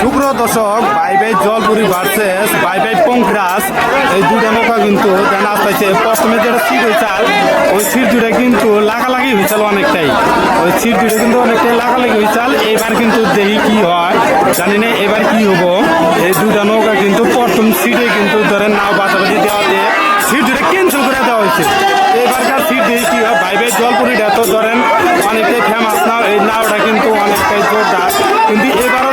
শুক্র দশক, bye bye জলপুরি ভার্সেস বাই বাই পঙ্করাস এই দুটা নৌকা কিন্তু প্রথমে যেটা সিট হয়েছিল ওই সিট দুটা কিন্তু লাগালাগি হয়েছিল অনেকটাই। ওই সিট দুটা কিন্তু অনেকটাই লাগালাগি হয়েছিল এবার কিন্তু দেখি কি হয়, জানি না এবার কি হব। এই দুটা নৌকা কিন্তু প্রথম সিটে কিন্তু ধরেন নাও বাতাবাজি দেওয়াতে সিট দুটা ক্যান্সেল করে দেওয়া হয়েছে। এবারকার সিট দেখি কি হয়, বাই বাই জলপুরিটা তো ধরেন অনেকটাই ফেমাস নাও এই নাওটা কিন্তু অনেকটাই জোরদার। কিন্তু এবারও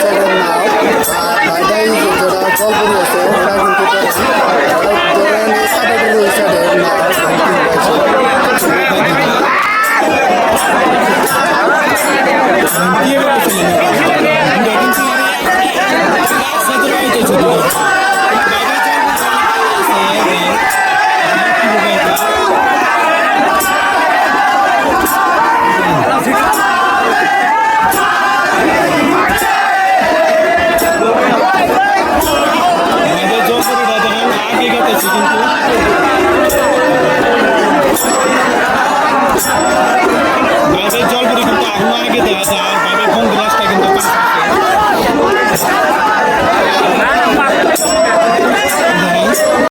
감사합니다.